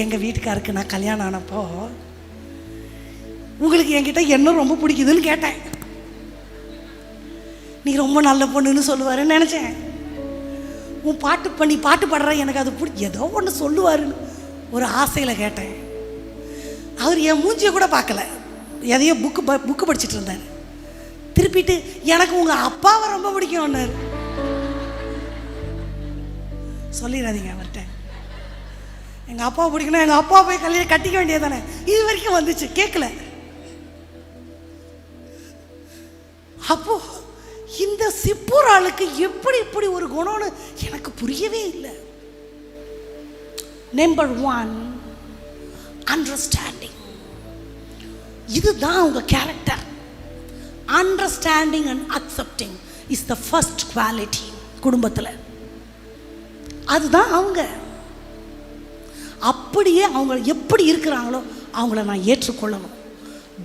எங்கள் வீட்டுக்காருக்கு நான் கல்யாணம் ஆனப்போ உங்களுக்கு என்கிட்ட என்ன ரொம்ப பிடிக்குதுன்னு கேட்டேன். நீ ரொம்ப நல்ல பொண்ணுன்னு சொல்லுவாருன்னு நினச்சேன். உன் பாட்டு பண்ணி பாட்டு பாடுற எனக்கு அது பிடி ஏதோ ஒன்று சொல்லுவாருன்னு ஒரு ஆசையில் கேட்டேன். அவர் என் மூஞ்சியை கூட பார்க்கல. எதையோ புக்கு புக்கு படிச்சிட்டு இருந்தார். திருப்பிட்டு எனக்கு உங்கள் அப்பாவை ரொம்ப பிடிக்கும்னாரு. சொல்லிடாதீங்க அவர்கிட்ட. எங்கள் அப்பா பிடிக்கணும் எங்கள் அப்பா போய் கல்யாணம் கட்டிக்க வேண்டியது தானே இது வரைக்கும் வந்துச்சு கேட்கல அப்போ இந்த சிப்பூர் ஆளுக்கு எப்படி இப்படி ஒரு குணம்னு எனக்கு புரியவே இல்லை. நம்பர் ஒன் அண்டர்ஸ்டாண்டிங் இதுதான் அவங்க character understanding and accepting is the first quality குடும்பத்தில். அதுதான் அவங்க. அப்படியே அவங்க எப்படி இருக்கிறாங்களோ அவங்கள நான் ஏற்றுக்கொள்ளணும்.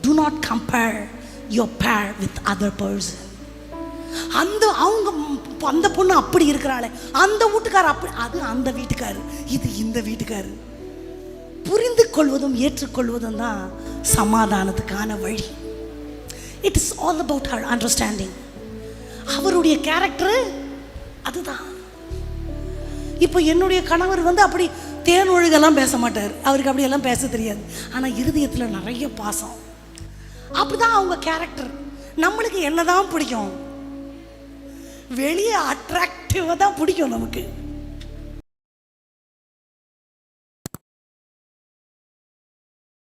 Do not compare your pair with other person அந்த அவங்க அந்த பொண்ணு அப்படி இருக்கிறாளே அந்த வீட்டுக்காரர் அப்படி அது அந்த வீட்டுக்காரு இது இந்த வீட்டுக்காரு. புரிந்து கொள்வதும் ஏற்றுக்கொள்வதும் தான் சமாதானத்துக்கான வழி. It is all about her understanding அவருடைய கேரக்டரு அதுதான். இப்போ என்னுடைய கணவர் வந்து அப்படி தேன் ஒழுகெல்லாம் பேச மாட்டார். அவருக்கு அப்படியெல்லாம் பேச தெரியாது. ஆனால் இருதயத்தில் நிறைய பாசம். அப்படிதான் அவங்க கேரக்டர் நம்மளுக்கு என்னதான் பிடிக்கும்? வெளியே அட்ராக்டிவாக தான் பிடிக்கும் நமக்கு.